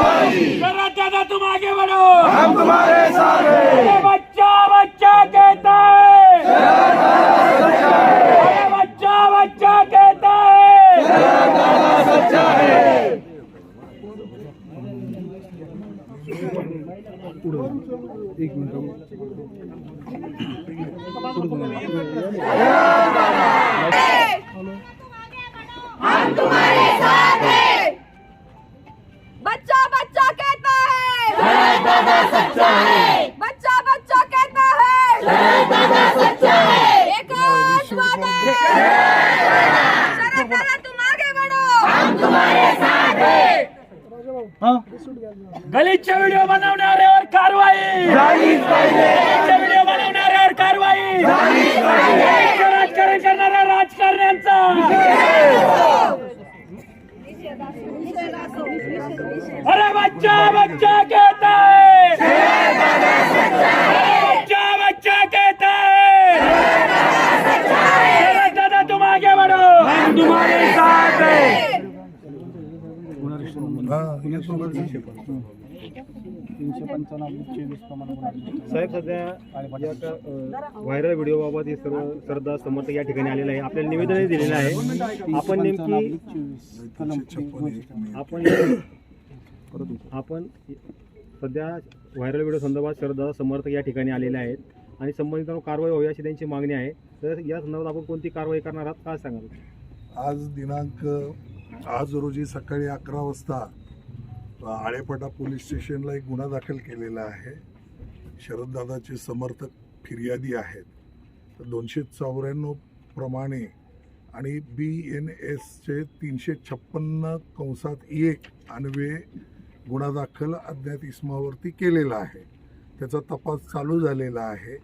शरद दादा तुम आगे बढ़ो हम तुम्हारे साथ हैं बच्चा बच्चा कहता है अरे बच्चा बच्चा कहता है हम तुम्हारे साथ हैं। सच्चा है बच्चा बच्चा कहता है। दादा सच्चा है। एक वादा शरद दादा तुम आगे बढ़ो। हम तुम्हारे साथ हैं। गलीचे व्हिडिओ बनवणाऱ्यावर कारवाई। गलीचे व्हिडिओ बनवणाऱ्यावर कारवाई। राजकारण करणाऱ्या राजकारण्यांचा। अरे बच्चा बच्चा कहता है। बच्चा बच्चा कहता है। दादा तुम आगे बढ़ो। हम तुम्हारे साथ हैं। तीनशे साहेब सध्या या का, अ, व्हायरल व्हिडिओबाबत हे सर्व श्रद्धा समर्थक या ठिकाणी आलेलं आहे. आपल्याला निवेदनही दिलेलं आहे. आपण नेमकी आपण आपण सध्या व्हायरल व्हिडिओ संदर्भात श्रद्धा समर्थक या ठिकाणी आलेले आहेत. आणि संबंधितांवर कारवाई व्हावी अशी त्यांची मागणी आहे. तर या संदर्भात आपण कोणती कारवाई करणार आहात? काय सांगाल? आज दिनांक आज रोजी सकाळी अकरा वाजता आळेपाटा पोलीस स्टेशनला एक गुन्हा दाखल केलेला आहे. शरददादाचे समर्थक फिर्यादी आहेत. तर दोनशे चौऱ्याण्णव प्रमाणे आणि बी एन एसचे तीनशे छप्पन्न कंसात एक अन्वे गुन्हा दाखल अज्ञात इस्मावरती केलेला आहे. त्याचा तपास चालू झालेला आहे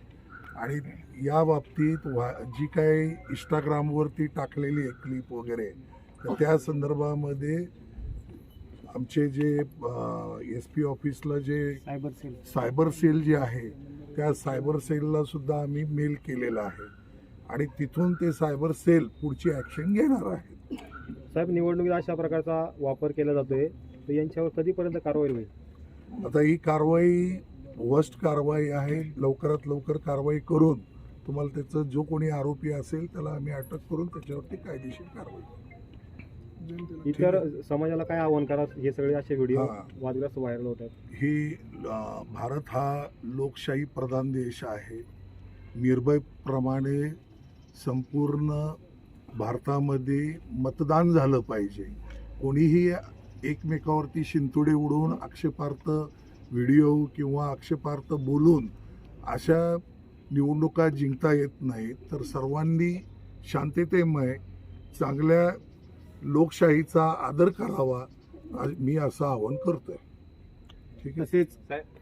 आणि या बाबतीत वा जी काही इंस्टाग्रामवरती टाकलेली आहे क्लिप वगैरे तर त्या संदर्भामध्ये आमचे जे एस पी ऑफिसला जे सायबर सेल सायबर सेल जे आहे त्या सायबर सेलला सुद्धा आम्ही मेल केलेला आहे. आणि तिथून ते सायबर सेल पुढची ॲक्शन घेणार आहे. साहेब निवडणुकीत अशा प्रकारचा वापर केला जातोय तर यांच्यावर कधीपर्यंत कारवाई होईल? आता ही कारवाई वर्स्ट कारवाई आहे. लवकरात लवकर कारवाई करून तुम्हाला त्याचं जो कोणी आरोपी असेल त्याला आम्ही अटक करून त्याच्यावरती कायदेशीर कारवाई करू. इतर समाजाला काय आव्हान करा हे सगळे असे व्हिडिओ हा. वादग्रस्त व्हायरल होत आहेत. ही अ, भारत हा लोकशाही प्रधान देश आहे. निर्भयप्रमाणे संपूर्ण भारतामध्ये मतदान झालं पाहिजे. कोणीही एकमेकावरती शिंतोडे उडवून आक्षेपार्थ व्हिडिओ किंवा आक्षेपार्थ बोलून अशा निवडणुका जिंकता येत नाहीत. तर सर्वांनी शांततेमय चांगल्या लोकशाहीचा आदर करावा मी असं आवाहन करतोय. ठीक आहे? तसेच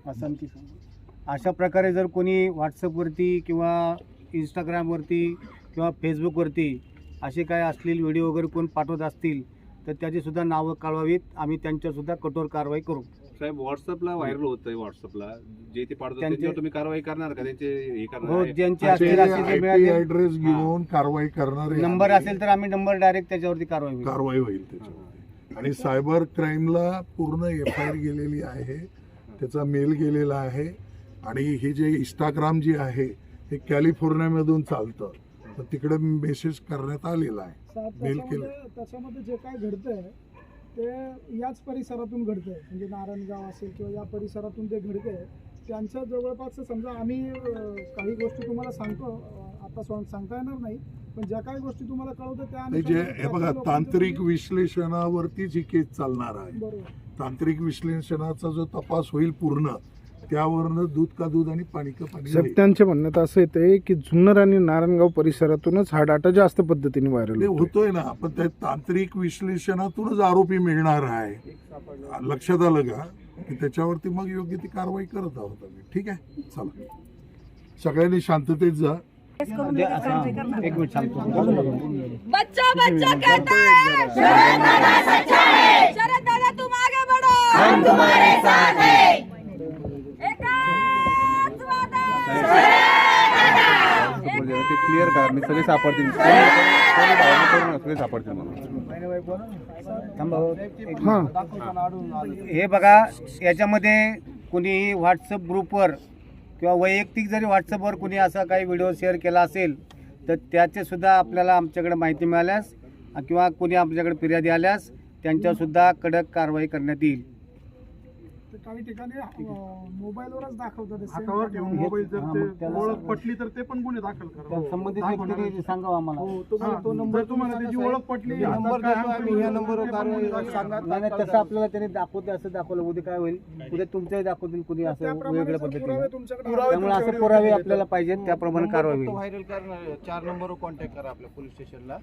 असं की अशा प्रकारे जर कोणी व्हॉट्सअपवरती किंवा इंस्टाग्रामवरती किंवा फेसबुकवरती असे काय असलेले व्हिडिओ वगैरे कोण पाठवत असतील तर त्याची सुद्धा नावं कळवावीत. आम्ही त्यांच्यावर सुद्धा कठोर कारवाई करू. साहेब व्हॉट्सअपला व्हायरल होतंय व्हॉट्सअपला जे ते पाठवतात त्यांचे- त्यांच्यावर तुम्ही कारवाई करणार का? त्यांचे हे हो करणार ज्यांचे असतील असे जे आयपी मिळाले. ऍड्रेस घेऊन कारवाई करणारे नंबर असेल तर आम्ही नंबर डायरेक्ट त्याच्यावरती कारवाई होईल. कारवाई होईल त्याच्यावर आणि सायबर क्राईमला पूर्ण एफ आय आर गेलेली आहे. त्याचा मेल गेलेला आहे. आणि हे जे इंस्टाग्राम जे आहे हे कॅलिफोर्नियामधून चालतं. तर तिकडे मेसेज करण्यात आलेला आहे. मेल केलं. त्याच्यामध्ये त्याच्यामध्ये जे काय घडतंय ते याच परिसरातून घडतंय. म्हणजे नारायणगाव असेल किंवा या परिसरातून ते घडतंय त्यांच्या जवळपास समजा आम्ही काही गोष्टी तुम्हाला सांगतो आता सांगता येणार नाही पण ज्या काही गोष्टी तुम्हाला कळवतं त्या जे अनुषंगाने हे बघा तांत्रिक तुम्ही- विश्लेषणावरतीच ही केस चालणार आहे. तांत्रिक विश्लेषणाचा जो तपास होईल पूर्ण त्यावरनं दूध का दूध आणि पाणी का पाणी साहेब होईल. त्यांच्या म्हणण्यात असं येते की जुन्नर आणि नारायणगाव परिसरातूनच हा डाटा जास्त पद्धतीने व्हायरल ते होतोय. ना पण त्या तांत्रिक विश्लेषणातूनच आरोपी मिळणार आहे. लक्षात आलं का? की त्याच्यावरती मग योग्य ती कारवाई करत आहोत आम्ही. ठीक आहे? चला. सगळ्यांनी शांततेत जा. बच्चा बच्चा कहता है। शरद दादा सच्चा है। शरद दादा तुम आगे बढ़ो। हम तुम्हारे साथ हैं एकाच वादा ते क्लिअर करा. मी सगळे सापडतील. सगळे सापडतील हो. हां हे बघा याच्यामध्ये कुणी व्हॉट्सअप ग्रुपवर किंवा वैयक्तिक जरी व्हॉट्सअपवर कुणी असा काही व्हिडिओ शेअर केला असेल तर त्याचे सुद्धा आपल्याला आमच्याकडे माहिती मिळाल्यास किंवा कुणी आमच्याकडे फिर्यादी आल्यास त्यांच्यासुद्धा कडक कारवाई करण्यात येईल. काही ठिकाणी मोबाईलवरच दाखवतात ते same हातावर ठेवून मोबाईल जर हा, ते मग त्याला ओळख. पटली तर ते पण गुन्हे दाखल करा. संबंधित व्यक्तीने सांगावं आम्हाला. हा, जर तुम्हाला त्याची ओळख पटली नंबर वगैरे नंबरवर ते कारवाई. नाही तसं आपल्याला त्यांनी दाखवते असं दाखवलं उद्या काय होईल? उद्या तुमच्याही दाखवतील कुणी असं वेगळ्या पद्धतीने. त्यामुळे असं पुरावे. आपल्याला पाहिजेत त्याप्रमाणे कारवाई होईल. व्हायरल करणार चार नंबरवर कॉन्टॅक्ट करा आपल्या पोलीस स्टेशनला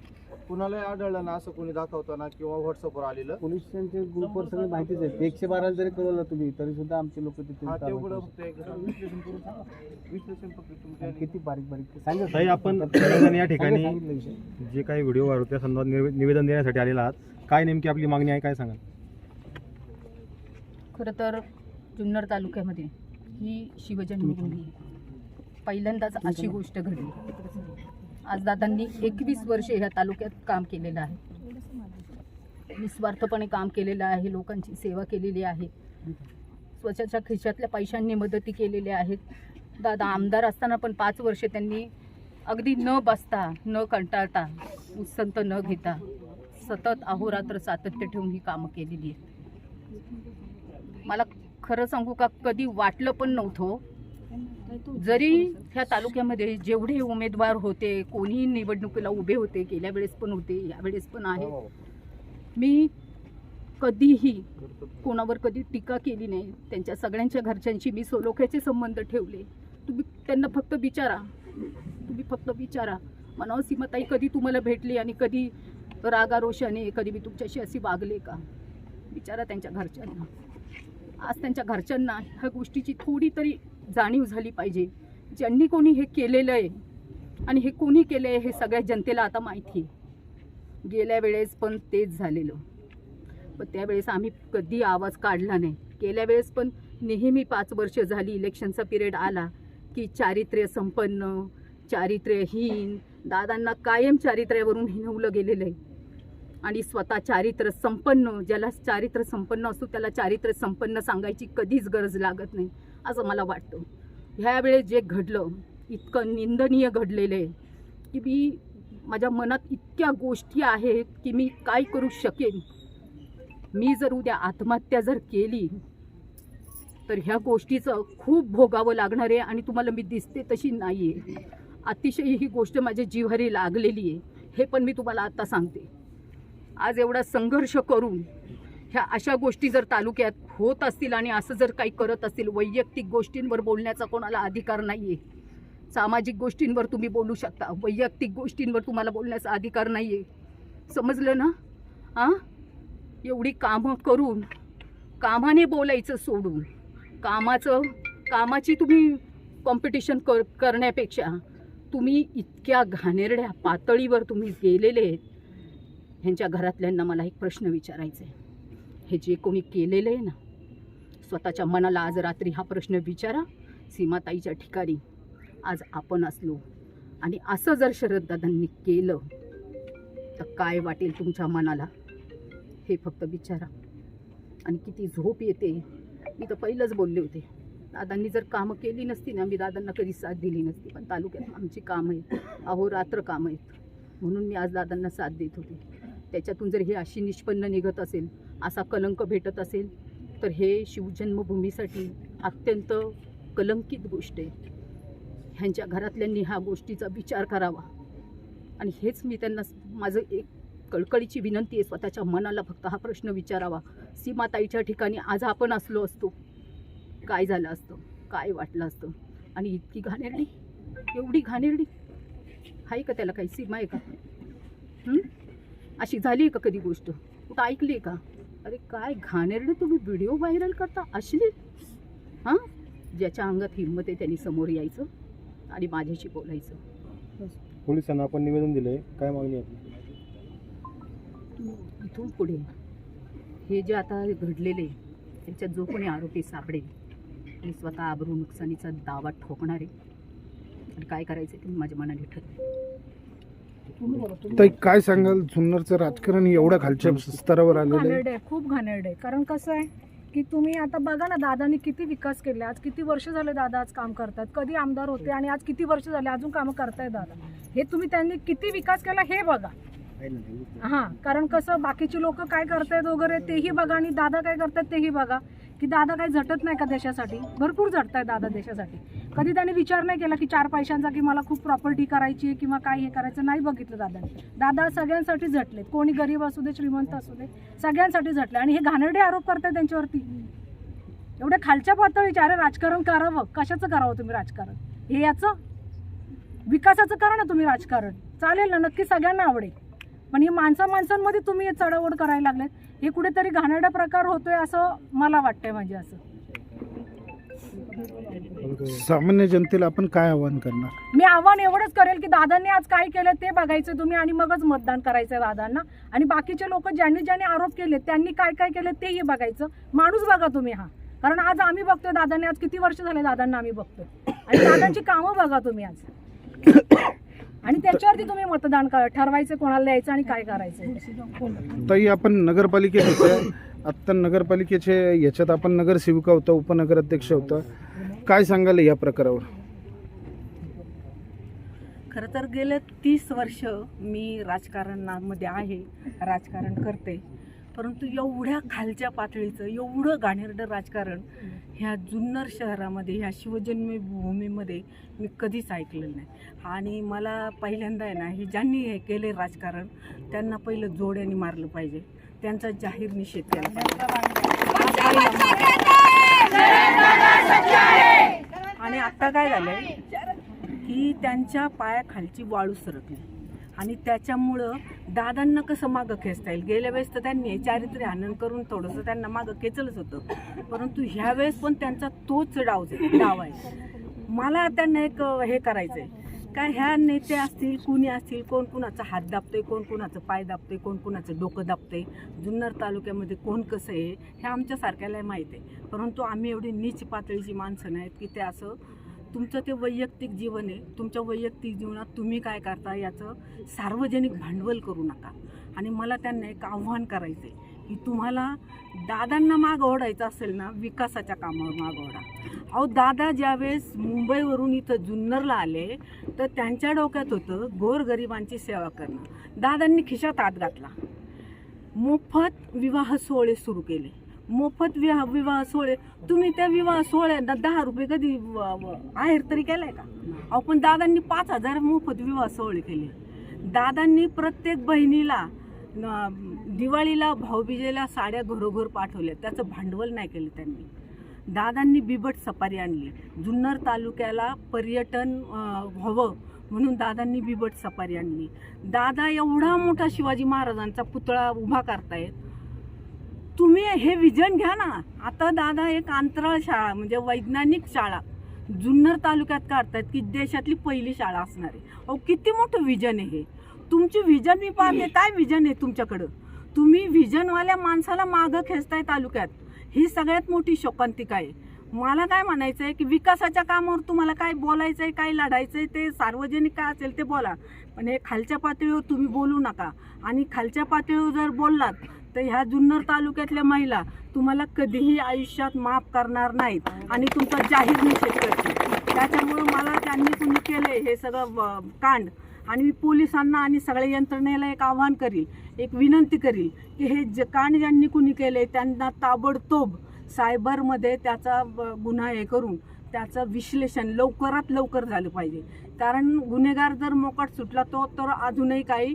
कुणालाही आढळलं ना असं कोणी दाखवताना किंवा व्हॉट्सअपवर आलेलं. पोलिसांच्या ग्रुपवर सगळी माहितीच आहे. एकशे बारा जरी कळवलं तुम्ही तरी सुद्धा आमचे लोक तिथे हा कारवाई तेवढं करू फक्त एक विश्लेषण करून सांगा. विश्लेषण फक्त तुमच्या शकतात. किती बारीक बारीक सांगा. ताई आपण निवेदन या ठिकाणी सांगितलं विषय. जे काही व्हिडिओ वाढवतो त्या संदर्भात निवे- निवेदन देण्यासाठी आलेला आहात. काय नेमकी आपली मागणी आहे काय सांगाल? खरं तर जुन्नर तालुक्यामध्ये ही शिवजन्मभूमी आहे. पहिल्यांदाच अशी गोष्ट घडली. आज दादांनी एकवीस वर्षे ह्या तालुक्यात काम केलेलं आहे. निस्वार्थपणे काम केलेलं आहे लोकांची सेवा केलेली आहे. स्वतःच्या खिशातल्या पैशांनी मदती केलेल्या आहेत. दादा आमदार असताना पण पाच वर्षे त्यांनी अगदी न बसता न कंटाळता उसंत न घेता सतत अहोरात्र सातत्य ठेवून ही कामं केलेली आहेत. मला खरं सांगू का कधी वाटलं पण नव्हतं जरी ह्या तालुक्यामध्ये जेवढे उमेदवार होते कोणी निवडणुकीला उभे होते गेल्या वेळेस पण होते यावेळेस पण आहे. मी कधीही कोणावर कधी टीका केली नाही त्यांच्या सगळ्यांच्या घरच्यांशी मी सोलोख्याचे संबंध ठेवले. तुम्ही त्यांना फक्त विचारा. तुम्ही फक्त विचारा. म्हणावं सीमाताई कधी तुम्हाला भेटली आणि कधी रागारोषाने कधी मी तुमच्याशी अशी वागले का? विचारा त्यांच्या घरच्यांना. आज त्यांच्या घरच्यांना ह्या गोष्टीची थोडी तरी जाणीव झाली पाहिजे. ज्यांनी कोणी हे केलेलं आहे आणि हे कोणी केलं आहे हे सगळ्या जनतेला आता माहिती आहे. गेल्या वेळेस पण तेच झालेलं. पण त्यावेळेस आम्ही कधी आवाज काढला नाही. गेल्या वेळेस पण नेहमी पाच वर्ष झाली इलेक्शनचा पिरियड आला की चारित्र्य संपन्न चारित्र्यहीन दादांना कायम चारित्र्यावरून हिनवलं गेलेलं आहे. आणि स्वतः चारित्र्य संपन्न ज्याला चारित्र्य संपन्न असतो त्याला चारित्र्य संपन्न सांगायची कधीच गरज लागत नाही असं मला वाटतं. ह्यावेळेस जे घडलं इतकं निंदनीय घडलेलं आहे की मी माझ्या मनात इतक्या गोष्टी आहेत की मी काय करू शकेन? मी जर उद्या आत्महत्या जर केली तर ह्या गोष्टीचं खूप भोगावं लागणार आहे आणि तुम्हाला मी दिसते तशी नाही आहे अतिशय ही गोष्ट माझ्या जिव्हारी लागलेली आहे. हे पण मी तुम्हाला आता सांगते. आज एवढा संघर्ष करून ह्या अशा गोष्टी जर तालुक्यात होत असतील आणि असं जर काही करत असतील वैयक्तिक गोष्टींवर बोलण्याचा कोणाला अधिकार नाही आहे सामाजिक गोष्टींवर तुम्ही बोलू शकता. वैयक्तिक गोष्टींवर तुम्हाला बोलण्याचा अधिकार नाही आहे समजलं ना? हां एवढी कामं करून कामाने बोलायचं सोडून कामाचं कामाची तुम्ही कॉम्पिटिशन कर करण्यापेक्षा तुम्ही इतक्या घाणेरड्या पातळीवर तुम्ही गेलेले आहेत ह्यांच्या घरातल्यांना मला एक प्रश्न विचारायचा आहे हे जे कोणी केलेलं आहे ना स्वतःच्या मनाला आज रात्री हा प्रश्न विचारा सीमाताईच्या ठिकाणी. आज आपण असलो आणि असं जर शरददादांनी केलं तर काय वाटेल तुमच्या मनाला? हे फक्त बिचारा. आणि किती झोप येते. मी तर पहिलंच बोलले होते. दादांनी जर कामं केली नसती ना मी दादांना कधी साथ दिली नसती. पण तालुक्यात आमची कामं आहेत. अहोरात्र कामं आहेत. म्हणून मी आज दादांना साथ देत होते. त्याच्यातून जर हे अशी निष्पन्न निघत असेल असा कलंक भेटत असेल तर हे शिवजन्मभूमीसाठी अत्यंत कलंकित गोष्ट आहे. ह्यांच्या घरातल्यांनी ह्या गोष्टीचा विचार करावा. आणि हेच मी त्यांना माझं एक कळकळीची विनंती आहे. स्वतःच्या मनाला फक्त हा प्रश्न विचारावा. सीमाताईच्या ठिकाणी आज आपण असलो असतो. काय झालं असतं? काय वाटलं असतं? आणि इतकी घाणेरडी? एवढी घाणेरडी? आहे का त्याला काही सीमा आहे का? अशी झाली आहे का कधी गोष्ट? कुठं ऐकली आहे का? अरे काय घाणेरडे तुम्ही व्हिडिओ व्हायरल करता? अश्लील? हां? ज्याच्या अंगात हिंमत आहे त्यांनी समोर यायचं आणि माझ्याशी बोलायचं. पोलिसांना आपण निवेदन दिलंय. काय मागणी आहे आपली? इथून पुढे हे जे आता घडलेले त्याच्यात जो कोणी आरोपी सापडेल आणि स्वतः आबरू नुकसानीचा दावा ठोकणारे. आणि काय करायचं ते माझ्या मनाने ठरवेल ताई काय सांगाल? जुन्नरचं राजकारण एवढ्या खालच्या स्तरावर आलेलं आहे. घाणेरडे आहे खूप घाणेरडे आहे. कारण कसं आहे की तुम्ही आता बघा ना दादानी किती विकास केले. आज किती वर्ष झाले दादा आज काम करतात? कधी आमदार होते आणि आज किती वर्ष झाले? अजून कामं करताय दादा. हे तुम्ही त्यांनी किती विकास केला हे बघा. हां कारण कसं बाकीचे लोक काय करतायत वगैरे तेही बघा आणि दादा काय करतायत तेही बघा. की दादा काही झटत नाही का देशासाठी? भरपूर झटताय दादा देशासाठी. कधी त्याने विचार नाही केला की चार पैशांचा की मला खूप प्रॉपर्टी करायची आहे किंवा काय हे करायचं? नाही बघितलं दादाने. दादा सगळ्यांसाठी झटलेत. कोणी गरीब असू दे श्रीमंत असू दे सगळ्यांसाठी झटले. आणि हे घाणेरडे आरोप करताय त्यांच्यावरती. एवढ्या खालच्या पातळीचे अरे राजकारण करावं. कशाचं करावं तुम्ही राजकारण? हे याचं विकासाचं करा ना तुम्ही राजकारण. चालेल ना नक्की सगळ्यांना आवडेल. पण हे माणसा माणसांमध्ये तुम्ही हे चढावड करायला लागलेत. हे कुठेतरी घाणेरडा प्रकार होतोय असं मला वाटतंय म्हणजे असं. सामान्य जनतेला आपण काय आवाहन करणार? मी आव्हान एवढंच करेल की दादांनी आज काय केलं ते बघायचं तुम्ही आणि मगच मतदान करायचं दादांना. आणि बाकीचे लोक ज्यांनी ज्यांनी आरोप केले त्यांनी काय काय केलं तेही बघायचं. माणूस बघा तुम्ही हा. कारण आज आम्ही बघतोय दादांनी. आज किती वर्ष झाले दादांना आम्ही बघतोय. आणि दादांची कामं बघा तुम्ही आज. आणि त्याच्यावरती तुम्ही मतदान करा ठरवायचं कोणाला द्यायचं आणि काय करायचं? ताई आपण नगरपालिकेत होत्या आत्ता नगरपालिकेचे याच्यात आपण नगरसेविका होता उपनगराध्यक्ष होता. काय सांगाल या प्रकारावर? खरं तर गेले तीस वर्ष मी राजकारणामध्ये आहे राजकारण करते. परंतु एवढ्या खालच्या पातळीचं एवढं घाणेरडं राजकारण ह्या जुन्नर शहरामध्ये ह्या शिवजन्मभूमीमध्ये मी कधीच ऐकलेलं नाही. आणि मला पहिल्यांदा आहे ना हे ज्यांनी हे केले राजकारण त्यांना पहिलं जोड्याने मारलं पाहिजे. त्यांचा जाहीर निषेध केला पाहिजे. आणि आता काय झालंय की त्यांच्या पायाखालची वाळू सरकली. आणि त्याच्यामुळं दादांना कसं मागं खेचता येईल? गेल्या वेळेस तर त्यांनी चारित्र्य हनन करून थोडंसं त्यांना मागं खेचलंच होतं. परंतु ह्या वेळेस पण त्यांचा तोच डाव डाव आहे. मला त्यांना एक हे करायचं आहे काय ह्या नेते असतील कुणी असतील कोण कुणाचा हात दाबतोय कोण कुणाचं पाय दाबतोय कोण कुणाचं डोकं दाबतंय जुन्नर तालुक्यामध्ये कोण कसं आहे हे आमच्यासारख्याला माहीत आहे. परंतु आम्ही एवढी नीच पातळीची माणसं नाहीत की ते असं तुमचं ते वैयक्तिक जीवन आहे. तुमच्या वैयक्तिक जीवनात तुम्ही काय करता याचं सार्वजनिक भांडवल करू नका. आणि मला त्यांना एक आव्हान करायचं आहे की तुम्हाला दादांना माग ओढायचं असेल ना विकासाच्या कामावर माग ओढा. अहो दादा ज्यावेळेस मुंबईवरून इथं जुन्नरला आले तर त्यांच्या डोक्यात होतं गोरगरिबांची सेवा करणं. दादांनी खिशात आत घातला. मोफत विवाह सोहळे सुरू केले. मोफत विवाह विवाह सोहळे. तुम्ही त्या विवाह सोहळ्यांना दहा रुपये कधी आहेर तरी केलाय का? अहो पण दादांनी पाच हजार मोफत विवाह सोहळे केले. दादांनी प्रत्येक बहिणीला दिवाळीला भाऊबीजेला साड्या घरोघर पाठवल्या. त्याचं भांडवल नाही केलं त्यांनी. दादांनी बिबट सफारी आणली. जुन्नर तालुक्याला पर्यटन व्हावं म्हणून दादांनी बिबट सफारी आणली. दादा एवढा मोठा शिवाजी महाराजांचा पुतळा उभा करतायत. तुम्ही हे विजन घ्या ना. आता दादा एक अंतराळ शाळा म्हणजे वैज्ञानिक शाळा जुन्नर तालुक्यात काढतायत की देशातली पहिली शाळा असणार आहे. अहो किती मोठं विजन आहे हे. तुमची विजन मी पाहते काय विजन आहे तुमच्याकडं? तुम्ही विजनवाल्या माणसाला मागं खेचताय तालुक्यात. ही सगळ्यात मोठी शोकांतिका आहे. मला काय म्हणायचं आहे की विकासाच्या कामावर तुम्हाला काय बोलायचं आहे काय लढायचं आहे ते सार्वजनिक काय असेल ते बोला. पण हे खालच्या पातळीवर तुम्ही बोलू नका. आणि खालच्या पातळीवर जर बोललात तर ह्या जुन्नर तालुक्यातल्या महिला तुम्हाला कधीही आयुष्यात माफ करणार नाहीत आणि तुमचा जाहीर निषेध करतील. त्याच्यामुळं मला त्यांनी तुम्ही केले हे सगळं कांड. आणि मी पोलिसांना आणि सगळ्या यंत्रणेला एक आव्हान करील एक विनंती करील की हे ज कांड ज्यांनी कुणी केले त्यांना ताबडतोब सायबरमध्ये त्याचा गुन्हा हे करून त्याचं विश्लेषण लवकरात लवकर झालं पाहिजे. कारण गुन्हेगार जर मोकाट सुटला तो तर अजूनही काही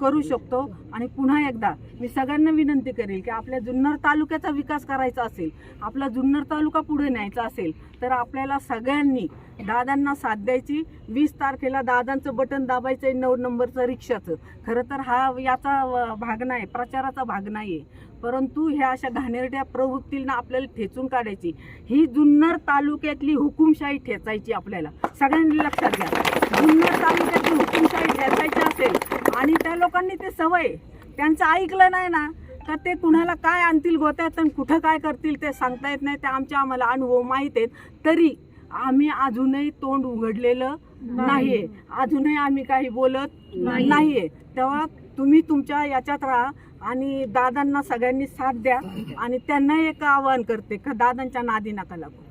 करू शकतो आणि पुन्हा एकदा मी सगळ्यांना विनंती करेल की आपल्या जुन्नर तालुक्याचा विकास करायचा असेल आपला जुन्नर तालुका पुढे न्यायचा असेल तर आपल्याला सगळ्यांनी दादांना साथ द्यायची. वीस तारखेला दादांचं बटन दाबायचं आहे नऊ नंबरचं रिक्षाचं. खरं तर हा याचा भाग नाही प्रचाराचा भाग नाही आहे परंतु ह्या अशा घाणेरड्या प्रवृत्तींना आपल्याला ठेचून काढायची. ही जुन्नर तालुक्यातली हुकुमशाही ठेचायची आपल्याला. सगळ्यांनी लक्षात घ्या. जुन्नर तालुक्यातली हुकुमशाही ठेचायची असेल आणि त्या लोकांनी ते सवय त्यांचं ऐकलं नाही ना का ते कुणाला काय आणतील गोत्यात आणि कुठं काय करतील ते सांगता येत नाही. ते आमच्या आम्हाला अनुभव माहीत आहेत. तरी आम्ही अजूनही तोंड उघडलेलं नाहीये. अजूनही आम्ही काही बोलत नाहीये. तेव्हा तुम्ही तुमच्या याच्यात राहा आणि दादांना सगळ्यांनी साथ द्या आणि त्यांना एक आवाहन करते का दादांच्या नादी नका लागू.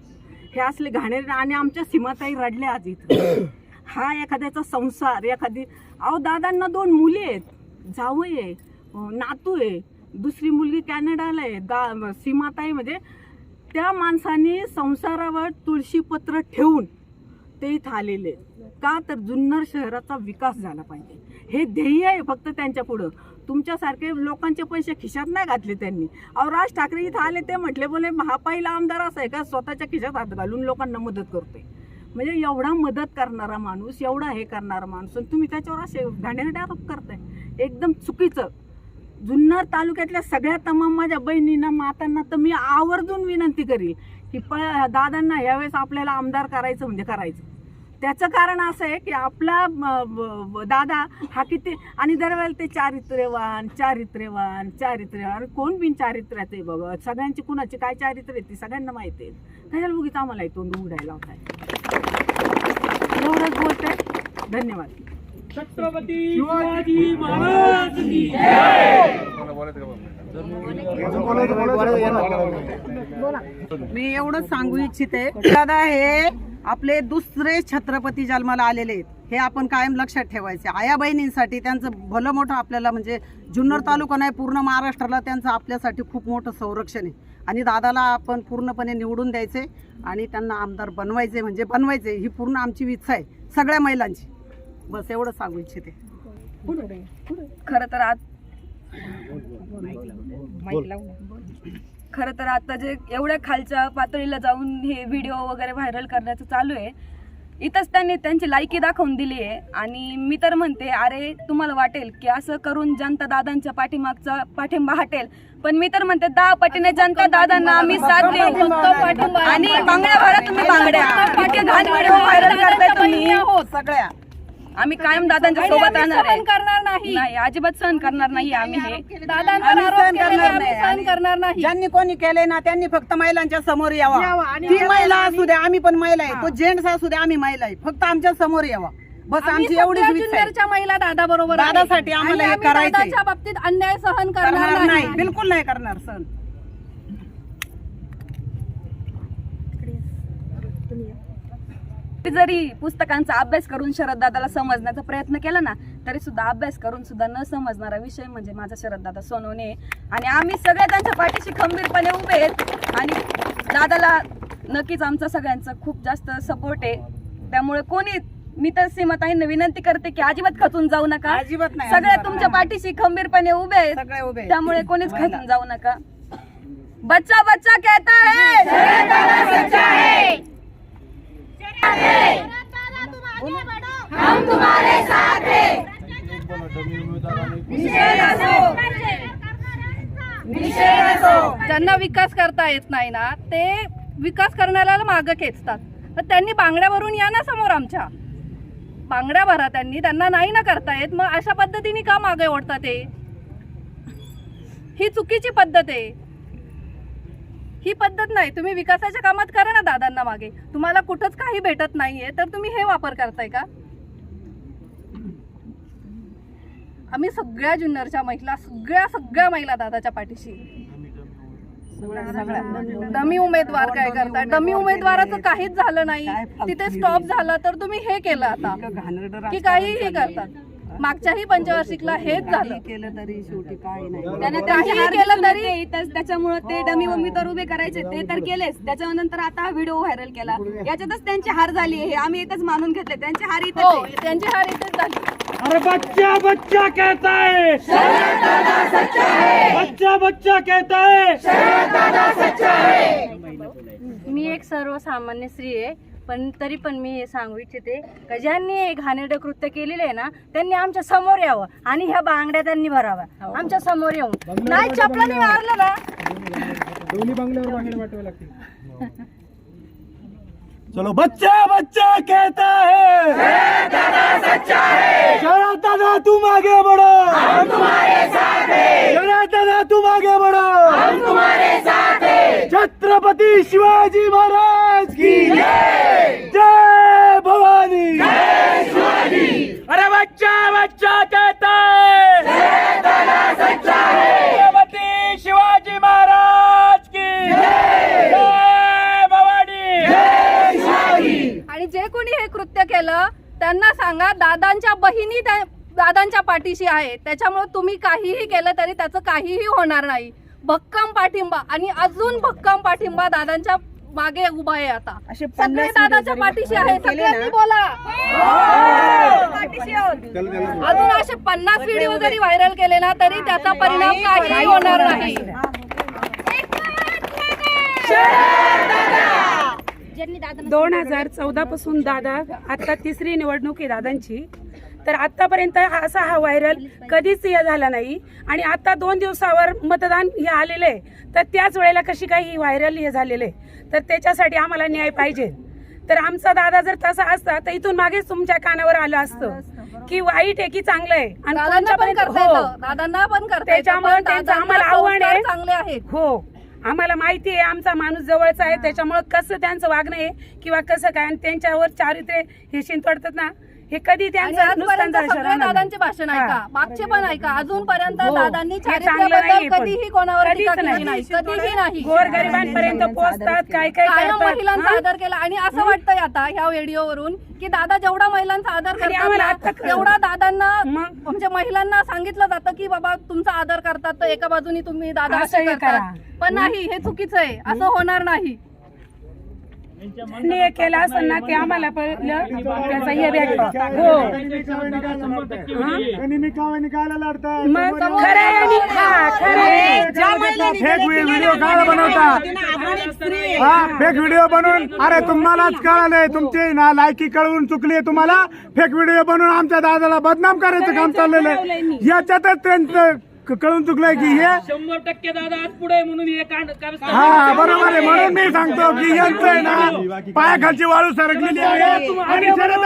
हे असले घाणे आणि आमच्या सीमाताई रडल्या आज इथं. हा एखाद्याचा संसार एखादी अहो दादांना दोन मुली आहेत. जावई आहे नातू आहे. दुसरी मुलगी कॅनडाला आहे. दा सीमाताई म्हणजे त्या माणसाने संसारावर तुळशीपत्र ठेवून ते इथं आलेले का तर जुन्नर शहराचा विकास झाला पाहिजे. हे ध्येय आहे फक्त त्यांच्या पुढं. तुमच्यासारखे लोकांचे पैसे खिशात नाही घातले त्यांनी. अहो राज ठाकरे इथं आले ते म्हटले बोले महापाईला आमदार असा आहे का? स्वतःच्या खिशात हात घालून लोकांना मदत करतोय. म्हणजे एवढा मदत करणारा माणूस एवढा हे करणारा माणूस आणि तुम्ही त्याच्यावर असे घाणेरडे आरोप करताय. एकदम चुकीचं. जुन्नर तालुक्यातल्या सगळ्या तमाम माझ्या बहिणींना मातांना तर मी आवर्जून विनंती करील की प दादांना ह्यावेळेस आपल्याला आमदार करायचं म्हणजे करायचं. त्याचं कारण असं आहे की आपला दादा हा किती आणि दरवेळेला ते चारित्र्यवान चारित्र्यवान चारित्र्यवान. कोण बिन चारित्र्याचं आहे बाबा सगळ्यांची कुणाची काय चारित्र्य आहे ती सगळ्यांना माहिती आहे. कशाला उगीच आम्हाला तोंड उघडायला होता एवढंच बोलते धन्यवाद. छत्रपती शिवाजी महाराज की जय. मी एवढंच सांगू इच्छिते. दादा हे आपले दुसरे छत्रपती जन्माला आलेले आहेत. हे आपण कायम लक्षात ठेवायचे. आया बहिणींसाठी त्यांचं भलं मोठं आपल्याला म्हणजे जुन्नर तालुका नाही पूर्ण महाराष्ट्राला त्यांचं आपल्यासाठी खूप मोठं संरक्षण आहे. आणि दादाला आपण पूर्णपणे निवडून द्यायचे आणि त्यांना आमदार बनवायचे म्हणजे बनवायचे ही पूर्ण आमची इच्छा आहे सगळ्या महिलांची. बस एवढं सांगू इच्छिते. खरं तर आज खरं तर आता जे एवढ्या खालच्या पातळीला जाऊन हे व्हिडिओ वगैरे व्हायरल करण्याचं चालू आहे इथंच त्यांनी त्यांची लायकी दाखवून दिली आहे. आणि मी तर म्हणते अरे तुम्हाला वाटेल की असं करून जनता दादांच्या पाठीमागचा पाठिंबा हटेल. पण मी तर म्हणते दहा पटीने जनता दादांना आम्ही साथ देऊ. आणि बांगड्या भरा तुम्ही बांगड्या. इतके घाण व्हिडिओ व्हायरल करताय तुम्ही. सगळ्या. आम्ही कायम दादांच्या सोबत राहणार आहे. करणार नाही. नाही अजिबात सहन करणार नाही आम्ही हे. दादांवर आम्ही आरोप सहन केलेले करणार आम्ही नाही. सहन करणार नाही. ज्यांनी कोणी केलंय ना त्यांनी फक्त महिलांच्या समोर यावा. यावा आणि ती महिला असू द्या आम्ही पण महिला आहे. तो जेंट्स असू द्या आम्ही महिला आहे. फक्त आमच्यासमोर यावा. बस आम्ही आमची एवढीच सगळ्या इच्छा आहे. जुन्नरच्या महिला दादा बरोबर दादासाठी आम्हाला हे करायचंय. बाबतीत अन्याय सहन करणार करणार नाही. नाही. बिलकुल नाही करणार सण जरी पुस्तकांचा अभ्यास करून शरद दादाला समजण्याचा प्रयत्न केला ना तरी सुद्धा अभ्यास करून सुद्धा न समजणारा विषय म्हणजे माझा शरद दादा सोनवणे. आणि आम्ही सगळे त्यांच्या पाठीशी खंबीरपणे उभे आहेत. आणि दादाला नक्कीच आमचा सगळ्यांचा खूप जास्त सपोर्ट आहे. त्यामुळे कोणी मी तर सीमाताईंना विनंती करते की अजिबात खचून जाऊ नका. अजिबात नाही सगळे अजिबात तुमच्या पाठीशी खंबीरपणे उभे आहेत. सगळे उभे आहेत. त्यामुळे कोणीच खचून जाऊ नका. बच्चा बच्चा कहता है. तुम्हारे साथ। ज्यांना विकास करता येत नाही ना ते विकास करण्याला मागं खेचतात. तर त्यांनी बांगड्यावरून या ना समोर आमच्या. बांगड्या भरा त्यांनी त्यांना नाही ना करता येत मग अशा पद्धतीने का मागे ओढतात ते ही चुकीची पद्धत आहे. ही पद्धत नाही. तुम्ही विकासाच्या कामात करा ना दादांना मागे. तुम्हाला कुठंच काही भेटत नाहीये तर तुम्ही हे वापर करताय का? आम्ही सगळ्या जुन्नरच्या महिला सगळ्या सगळ्या महिला दादाच्या पाठीशी. डमी उमेदवार काय करताय? डमी उमेदवाराचं काहीच झालं नाही. तिथे स्टॉप झालं तर तुम्ही हे केलं आता. की काहीही करतात. मागच्याही पंचवार्षिकला हेच झालं. केलं तरी शेवटी काय नाही. त्याने काहीही त्यांची हार केलं दिसून तरी-. तर त्याच्यामुळे ते डमी उमेदवार उभे करायचे. ते तर केलेच. त्याच्यानंतर आता हा व्हिडिओ व्हायरल केला. याच्यातच त्यांची हार झाली हे आम्ही इथंच मानून घेतले. त्यांची हार इथेच हो आहे. त्यांची हार इथेच झाली अरे बच्चा बच्चा कहता है। बच्चा बच्चा कहता है। मी एक सर्वसामान्य स्त्री आहे पण तरी पण मी हे सांगू इच्छिते का ज्यांनी हे घाणेरडं कृत्य केलेलं आहे ना त्यांनी आमच्यासमोर यावं आणि ह्या बांगड्या त्यांनी भराव्या. आमच्यासमोर येऊन. नाही चपलाने मारलं ना. दोन्ही बांगल्यावर बांगड्या वाटाव्या लागतील. चलो बच्चा बच्चा कहता है। शरद दादा तुम आगे बढ़ो। हम तुम्हारे साथ हैं शरद दादा तुम आगे बढ़ो। हम तुम्हारे साथ हैं छत्रपति शिवाजी महाराज की जय जय भवानी। जय शिवाजी अरे बच्चा बच्चा कहता है दादा सच्चा है शिवाजी महाराज की जय भवानी आणि जे कोणी हे कृत्य केलं त्यांना सांगा दादांच्या बहिणी त्या दादांच्या पाठीशी आहे. त्याच्यामुळे तुम्ही काहीही केलं तरी त्याचं काहीही होणार नाही. भक्कम पाठिंबा आणि अजून भक्कम पाठिंबा दादांच्या मागे उभा आहे आता. सगळे दादाच्या पाठीशी आहे सगळ्यांनी बोला. पाठीशी. अजून असे पन्नास व्हिडिओ जरी व्हायरल केले ना तरी त्याचा परिणाम काही होणार नाही. दोन हजार चौदा पासून दादा आता तिसरी निवडणूक आहे दादांची. तर आतापर्यंत हा- असा हा व्हायरल कधीच हे झाला नाही. आणि आता दोन दिवसावर मतदान हे आलेलं आहे. तर त्याच वेळेला कशी काही ही व्हायरल हे झालेलं आहे. तर त्याच्यासाठी आम्हाला न्याय पाहिजे. तर आमचा दादा जर तसा असता तर इथून मागेच तुमच्या कानावर आलं असतं. की वाईट आहे की चांगलं आहे. आणि हो. त्याच्यामुळे त्यांचं आम्हाला आव्हान आहे. हो. आम्हाला माहिती आहे आमचा माणूस जवळचा आहे त्याच्यामुळं कसं त्यांचं वागणं आहे किंवा कसं काय आणि त्यांच्यावर चारित्र्य हे शिंतोडतात ना हे कधी त्यांचं नुकसान सगळे दादांचे भाषण. ऐका मागचे पण ऐका अजूनपर्यंत हो. दादांनी हे चांगलं चारित्र्याबद्दल नाहीये पण. कधीही कोणावर कधीच टीका केली नाही. नाही कधीही नाही गोरगरिबांपर्यंत पोहोचतात काय काय कायम करतात महिलांचा हा? आदर केला आणि असं वाटतंय आता ह्या व्हिडिओवरून की दादा जेवढा महिलांचा आदर आणि करतात आम्हाला तेवढा दादांना? म्हणजे महिलांना सांगितलं जातं की बाबा तुमचा आदर करतात तर एका बाजूनी तुम्ही दादा असं करतात. पण नाही हे चुकीचं आहे. असं होणार नाही. त्यांनी हे केलं असं ना ते आम्हाला पहिलं त्याचा हे व्यक्त हो. निकाला लढताय मग खरं आहे आणि हा खरं आहे. फेक व्हिडिओ काय बनवता. हा फेक व्हिडिओ बनवून. अरे तुम्हालाच कळालंय. तुमची ना लायकी कळवून चुकली तुम्हाला. फेक व्हिडिओ बनवून आमच्या दादाला बदनाम करायचं काम चाललेलं आहे. याच्यातच त्यांचं क- कळून चुकलंय की हे शंभर टक्के दादा आज पुढे म्हणून हे कांड हा बरोबर आहे. म्हणून मी सांगतो की यांचं आहे ना पायाखालची वाळू सरकलेली आहे. आणि शरद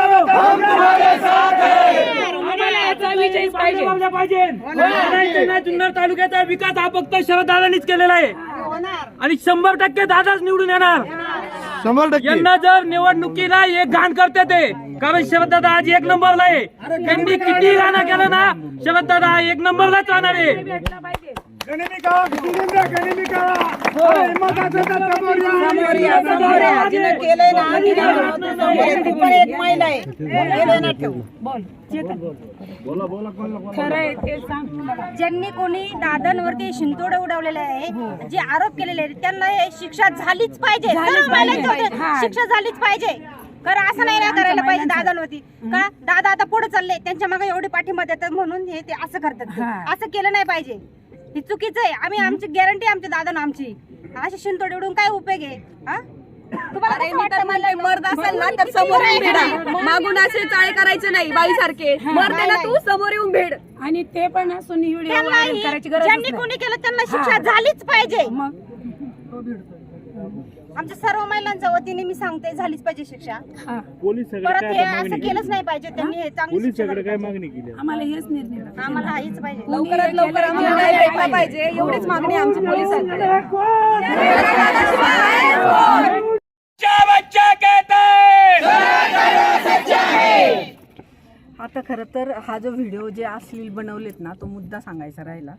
आम्हाला याचा विजयच पाहिजे. पाहिजे. जुन्नर तालुक्याचा विकास हा फक्त शरद दादानीच केलेला आहे. आणि शंभर टक्के दादाच निवडून येणार. शंभर टक्के. यांना जर निवडणुकीला एक घाण करते ते कारण शरद दादा आज एक नंबरला आहे. त्यांनी किती गाणं केलं ना? शरद दादा एक नंबरलाच राहणार आहे. तर समोर या. समोर या. खरं आहे ते सांग. ज्यांनी कोणी दादांवरती शिंतोडे उडवलेले आहे जे आरोप केलेले आहेत त्यांना हे शिक्षा झालीच पाहिजे. सर्व महिलांच्या होते, शिक्षा झालीच पाहिजे. कारण असं नाही ना करायला पाहिजे दादांवरती. का? दादा आता पुढे चालले त्यांच्या मागे एवढी पाठिंबा देतात म्हणून हे ते असं करतात ते. असं केलं नाही पाहिजे. हे चुकीचं आहे. आम्ही आमची गॅरंटी आमच्या दादा आमची. असे शिंतोडे उडून काय उपयोग आहे? हा? तुम्हाला कसं वाटतं मला? मर्द असेल ना तर किती समोर येऊन? भेडा. मागून असे चाळे करायचे नाही बाई सारखे मर्द ना तू समोर येऊन भेड. आणि ते पण असून करायची गरज ज्यांनी कोणी केलं त्यांना शिक्षा झालीच पाहिजे. मग? आमच्या सर्व महिलांच्या वतीने मी सांगते झालीच पाहिजे शिक्षा हा. परत हे असं केलंच नाही पाहिजे त्यांनी हे चांगली शिक्षा झाली मागणी केली आम्हाला हेच निर्णय. आम्हाला हेच पाहिजे लवकरात लवकर आम्हाला न्याय भेटला पाहिजे एवढीच मागणी आहे आमची पोलिसांकडे बच्चा कहता है आता खरं तर हा जो व्हिडिओ जे अश्लील बनवलेत ना तो मुद्दा सांगायचा राहिला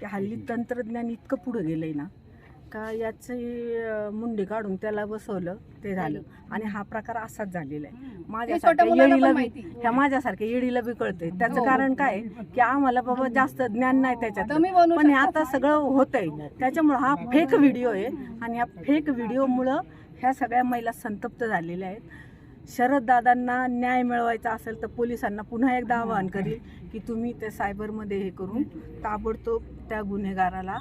की हल्ली तंत्रज्ञान इतकं पुढं गेलंय ना का याचे मुंडी काढून त्याला बसवलं ते झालं. आणि हा प्रकार असाच झालेला आहे. माझ्यासारख्या येडीला बी. ह्या माझ्यासारख्या येडीला बी कळतंय. त्याचं कारण काय आहे? की आम्हाला बाबा जास्त ज्ञान नाही त्याच्यात. तुम्ही बनवू पण हे आता सगळं होतंय. त्याच्यामुळं हा फेक व्हिडिओ आहे. आणि या फेक व्हिडिओमुळं ह्या सगळ्या महिला संतप्त झालेल्या आहेत. शरद दादांना न्याय मिळवायचा असेल तर पोलिसांना पुन्हा एकदा आवाहन करील की तुम्ही ते सायबरमध्ये हे करून ताबडतोब त्या गुन्हेगाराला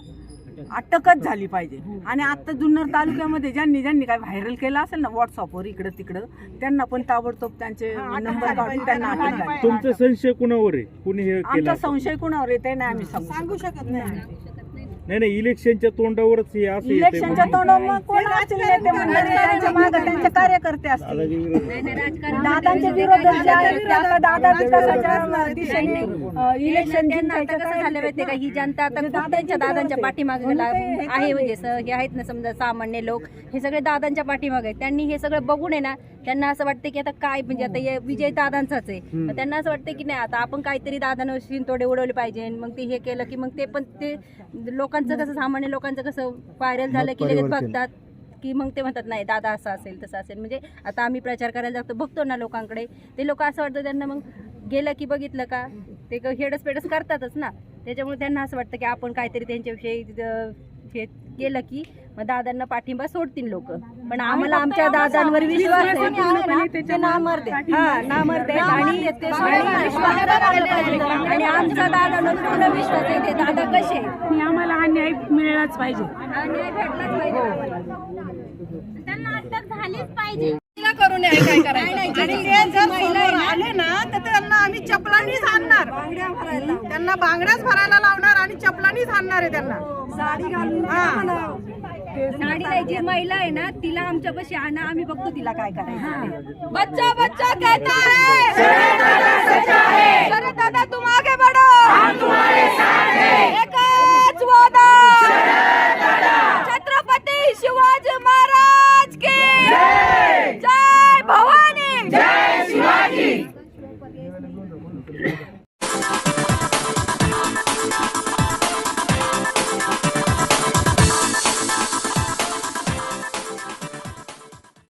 अटकच झाली पाहिजे. आणि आता जुन्नर तालुक्यामध्ये ज्यांनी ज्यांनी काय व्हायरल केलं असेल ना व्हॉट्सअपवर इकडं तिकडं त्यांना पण ताबडतोब त्यांचे नंबर काढून त्यांना अटक झाली. तुमचा संशय कुणावर आहे? कुणी हे केलं आमचा संशय कुणावर येते नाही आम्ही सांगू शकत नाही. नाही नाही इलेक्शनच्या तोंडावरच हे असं येतंय इलेक्शनच्या तोंडावर मग कोण असतील नेते मंडळी त्यांच्या मागे त्यांचे कार्यकर्ते असतील. दादांचे विरोधक जे आहेत. ते आता दादा विकासाच्या दिशेने इलेक्शन त्यांना आता कसं झालं माहितीये का? ही जनता आता खूप त्यांच्या दादांच्या पाठीमागे ला- आहे म्हणजे स- हे आहेत ना समजा सामान्य लोक हे सगळे दादांच्या पाठीमागे आहेत. त्यांनी हे सगळं बघून आहे ना त्यांना असं वाटतं की आता काय म्हणजे आता हे विजय दादांचाच आहे. मग त्यांना असं वाटतं की नाही आता आपण काहीतरी दादांवर शिंतोडे उडवले पाहिजे. मग ते हे केलं की मग ते पण ते लोकांचं कसं सामान्य लोकांचं कसं व्हायरल झालं की लगेच बघतात की मग ते म्हणतात नाही दादा असं असेल तसं असेल. म्हणजे आता आम्ही प्रचार करायला जातो बघतो ना लोकांकडे. ते लोक असं वाटतं त्यांना मग गेलं की बघितलं का? ते क- हेडस पेडस करतातच ना. त्याच्यामुळे त्यांना असं वाटतं की आपण काहीतरी त्यांच्याविषयी हे केलं की मग दादांना पाठिंबा सोडतील लोक. पण आम्हाला आमच्या दादांवर विश्वास आहे. नामर्दे हा नामर्दे आणि आणि विश्वास- आणि आमचा दादांवर पूर्ण विश्वास आहे. ते दादा कसे. आम्हाला हा न्याय मिळालाच पाहिजे. भेटलाच पाहिजे आम्हाला. त्यांना अटक झालीच पाहिजे. करू नये काय करायचं? आणि ते जर समोर आले ना तर त्यांना आम्ही चपलानीच आणणार त्यांना बांगड्याच भरायला लावणार आणि चपलानीच आणणार आहे त्यांना. साडी घालून साडी द्यायची महिला आहे ना तिला आमच्या पशी आणा आम्ही बघतो तिला काय करायचं. बच्चा बच्चा कहता है शरद दादा तुम आगे बढ़ो. हम तुम्हारे साथ हैं एकच वादा छत्रपती शिवाजी महाराज की. जय. जय भवानी. जय.